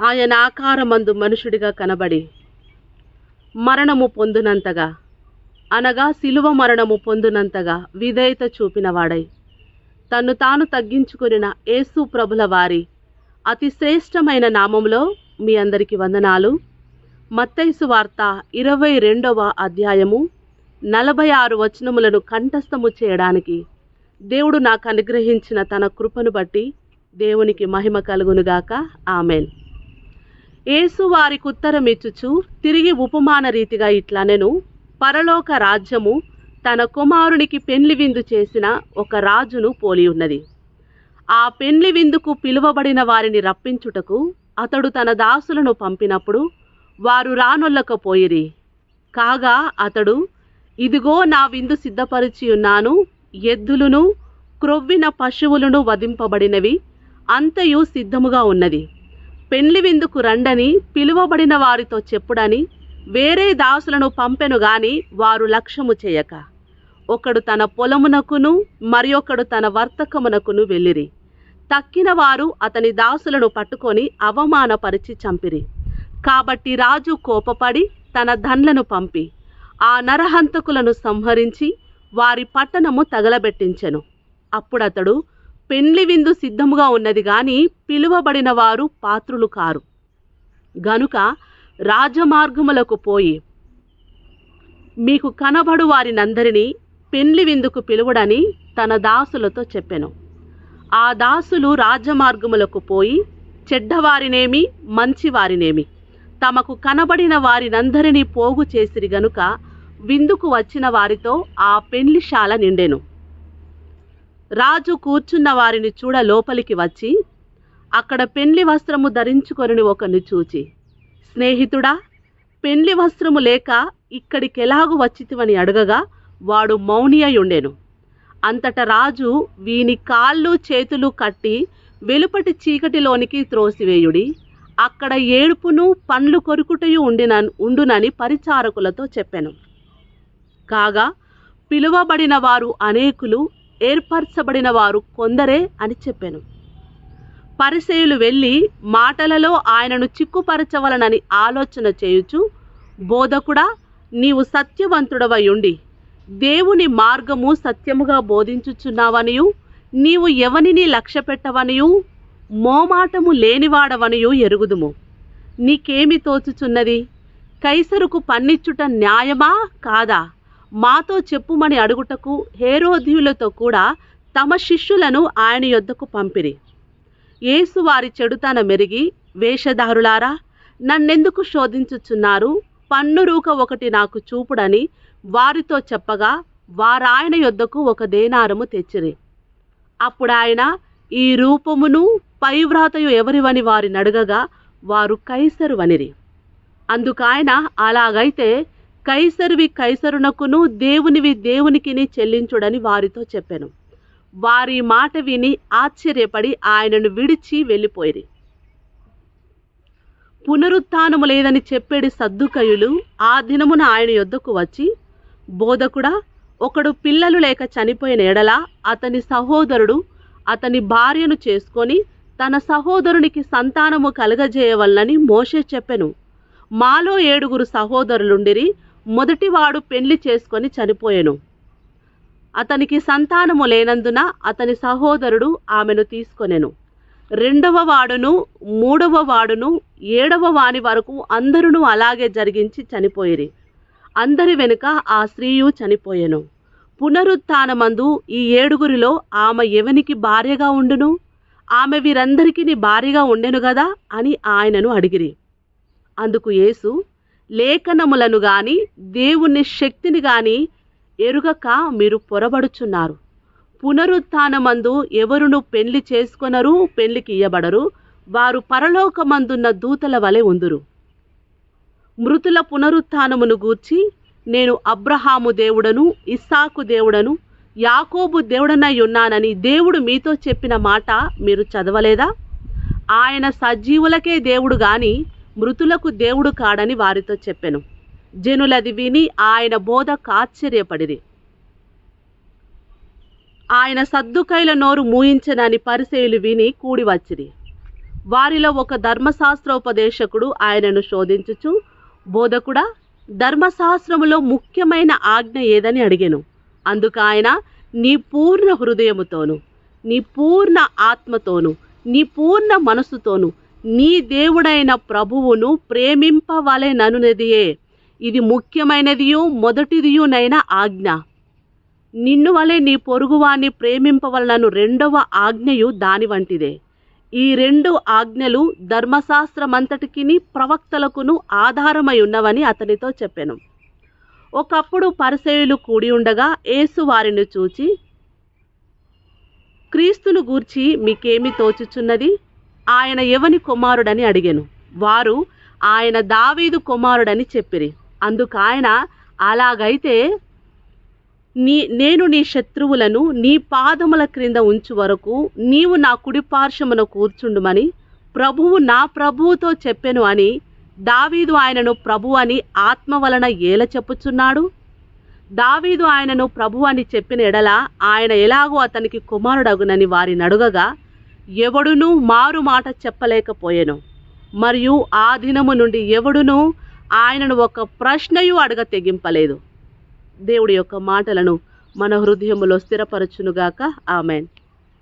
ఆయన ఆకారమందు మనుషుడిగా కనబడి మరణము పొందునంతగా అనగా శిలువ మరణము పొందునంతగా విధేయత చూపినవాడై తన్ను తాను తగ్గించుకునిన యేసు ప్రభుల వారి అతి శ్రేష్టమైన నామములో మీ అందరికి వందనాలు. మత్తైసు వార్త ఇరవై రెండవ అధ్యాయము నలభై ఆరు వచనములను కంఠస్థము చేయడానికి దేవుడు నాకు అనుగ్రహించిన తన కృపను బట్టి దేవునికి మహిమ కలుగునుగాక. ఆమెన్. యేసు వారికి ఉత్తరమిచ్చుచు తిరిగి ఉపమాన రీతిగా ఇట్లనెను పరలోక రాజ్యము తన కుమారునికి పెండ్లి విందు చేసిన ఒక రాజును పోలి ఉన్నది. ఆ పెండ్లి విందుకు పిలువబడిన వారిని రప్పించుటకు అతడు తన దాసులను పంపినప్పుడు వారు రానొల్లకపోయిరి కాగా అతడు ఇదిగో నా విందు సిద్ధపరిచి ఉన్నాను ఎద్దులను క్రొవ్విన పశువులను వధింపబడినవి అంతయు సిద్ధముగా ఉన్నది. పెండ్లి విందుకు రండని పిలువబడిన వారితో చెప్పుడని వేరే దాసులను పంపెను గాని వారు లక్ష్యము చేయక. ఒకడు తన పొలమునకును మరి ఒకడు తన వర్తకమునకును వెళ్ళిరి. తక్కిన వారు అతని దాసులను పట్టుకొని అవమానపరిచి చంపిరి. కాబట్టి రాజు కోపపడి తన ధన్లను పంపి ఆ నరహంతకులను సంహరించి వారి పట్టణము తగలబెట్టించెను. అప్పుడతడు పెండ్లి విందు సిద్ధముగా ఉన్నది గాని పిలువబడిన వారు పాత్రులు కారు. గనుక రాజమార్గములకు పోయి మీకు కనబడు వారినందరినీ పెండ్లి విందుకు పిలువడని తన దాసులతో చెప్పెను. ఆ దాసులు రాజమార్గములకు పోయి చెడ్డవారినేమి మంచివారినేమి తమకు కనబడిన వారినందరినీ పోగు చేసిరి గనుక విందుకు వచ్చిన వారితో ఆ పెండ్లిశాల నిండెను. రాజు కూర్చున్న వారిని చూడ లోపలికి వచ్చి అక్కడ పెండ్లి వస్త్రము ధరించుకొని ఒకరిని చూచి. స్నేహితుడా పెండ్లి వస్త్రము లేక ఇక్కడికెలాగు వచ్చితివని అడగగా వాడు మౌని అయి ఉండెను అంతట రాజు వీని కాళ్ళు చేతులు కట్టి వెలుపటి చీకటిలోనికి త్రోసివేయుడి అక్కడ ఏడుపును పండ్లు కొరుకుటయు ఉండిన ఉండునని పరిచారకులతో చెప్పాను. కాగా పిలువబడిన వారు అనేకులు ఏర్పరచబడిన వారు కొందరే అని చెప్పాను. పరిసయులు వెళ్ళి మాటలలో ఆయనను చిక్కుపరచవలనని ఆలోచన చేయుచు బోధకుడా నీవు సత్యవంతుడవై ఉండి దేవుని మార్గము సత్యముగా బోధించుచున్నావనియు నీవు ఎవనిని లక్ష్యపెట్టవనియు మోమాటము లేనివాడవనియు ఎరుగుదుము. నీకేమి తోచుచున్నది? కైసరుకు పన్నిచ్చుట న్యాయమా కాదా? మాతో చెప్పుమని అడుగుటకు హేరోధ్యులతో కూడా తమ శిష్యులను ఆయన యొద్దకు పంపిరి. యేసు వారి చెడుతన మెరిగి వేషధారులారా నన్నెందుకు శోధించుచున్నారు? పన్నురూక ఒకటి నాకు చూపుడని వారితో చెప్పగా వారాయన యొద్దకు ఒక దేనారము తెచ్చిరి. అప్పుడు ఆయన ఈ రూపమును పైవ్రాతయు ఎవరివని వారిని అడగగా వారు కైసరు వనిరి. అందుకాయన అలాగైతే కైసరువి కైసరునకును దేవునివి దేవునికిని చెల్లించుడని వారితో చెప్పాను. వారి మాట విని ఆశ్చర్యపడి ఆయనను విడిచి వెళ్ళిపోయిరి. పునరుత్నము లేదని చెప్పేడి సద్దుకయులు ఆ దినమున ఆయన యొద్దకు వచ్చి బోధకుడా ఒకడు పిల్లలు లేక చనిపోయిన ఎడల అతని సహోదరుడు అతని భార్యను చేసుకొని తన సహోదరునికి సంతానము కలగజేయవలనని మోషే చెప్పెను. మాలో ఏడుగురు సహోదరులుండిరి మొదటివాడు పెళ్ళి చేసుకొని చనిపోయెను. అతనికి సంతానము లేనందున అతని సహోదరుడు ఆమెను తీసుకొనెను. రెండవ వాడును మూడవ వాడును ఏడవ వాని వరకు అందరును అలాగే జరిగించి చనిపోయిరి. అందరి వెనుక ఆ స్త్రీయు చనిపోయెను. పునరుత్నమందు ఈ ఏడుగురిలో ఆమె ఎవనికి భార్యగా ఉండును? ఆమె వీరందరికీ భార్యగా ఉండెను గదా అని ఆయనను అడిగిరి. అందుకు యేసు లేఖనములను గాని దేవుని శక్తిని గాని ఎరుగక మీరు పొరబడుచున్నారు. పునరుత్నమందు ఎవరును పెళ్ళి చేసుకొనరు పెళ్ళికి ఇయ్యబడరు. వారు పరలోకమందున్న దూతల వలె ఉందురు. మృతుల పునరుత్నమును గూర్చి నేను అబ్రహాము దేవుడను ఇస్సాకు దేవుడను యాకోబు దేవుడనై ఉన్నానని దేవుడు మీతో చెప్పిన మాట మీరు చదవలేదా? ఆయన సజీవులకే దేవుడు గాని మృతులకు దేవుడు కాడని వారితో చెప్పెను. జనులది విని ఆయన బోధ ఆశ్చర్యపడిరి ఆయన సద్దుకైల నోరు మూయించనని పరిసేయులు విని కూడి వచ్చిరి వారిలో ఒక ధర్మశాస్త్రోపదేశకుడు ఆయనను శోధించుచు బోధకుడా ధర్మశాస్త్రములో ముఖ్యమైన ఆజ్ఞ ఏదని అడిగాను. అందుకు ఆయన నీ పూర్ణ హృదయముతోను నీ పూర్ణ ఆత్మతోను నీ పూర్ణ మనసుతోను నీ దేవుడైన ప్రభువును ప్రేమింపవలెననునదియే ఇది ముఖ్యమైనదియు మొదటిదియునైన ఆజ్ఞ. నిన్ను వలె నీ పొరుగువాన్ని ప్రేమింపవలనను రెండవ ఆజ్ఞయు దాని వంటిదే. ఈ రెండు ఆజ్ఞలు ధర్మశాస్త్రమంతటికిని ప్రవక్తలకును ఆధారమై ఉన్నవని అతనితో చెప్పాను. ఒకప్పుడు పరిసయులు కూడి ఉండగా యేసు వారిని చూచి క్రీస్తును గూర్చి మీకేమి తోచుచున్నది? ఆయన ఎవని కుమారుడని అడిగాను. వారు ఆయన దావీదు కుమారుడని చెప్పిరి. అందుకు ఆయన అలాగైతే నీ నేను నీ శత్రువులను నీ పాదముల క్రింద ఉంచు వరకు నీవు నా కుడిపార్శ్వమున కూర్చుండుమని ప్రభువు నా ప్రభువుతో చెప్పెను అని దావీదు ఆయనను ప్రభు అని ఆత్మ వలన ఏల చెప్పుచున్నాడు? దావీదు ఆయనను ప్రభు అని చెప్పిన ఎడల ఆయన ఎలాగో అతనికి కుమారుడగునని వారి నడుగగా ఎవడునూ మారు మాట చెప్పలేకపోయెను. మరియు ఆ దినము నుండి ఎవడునూ ఆయనను ఒక ప్రశ్నయు అడగ తెగింపలేదు. దేవుడి యొక్క మాటలను మన హృదయములో స్థిరపరచునుగాక. ఆమెన్.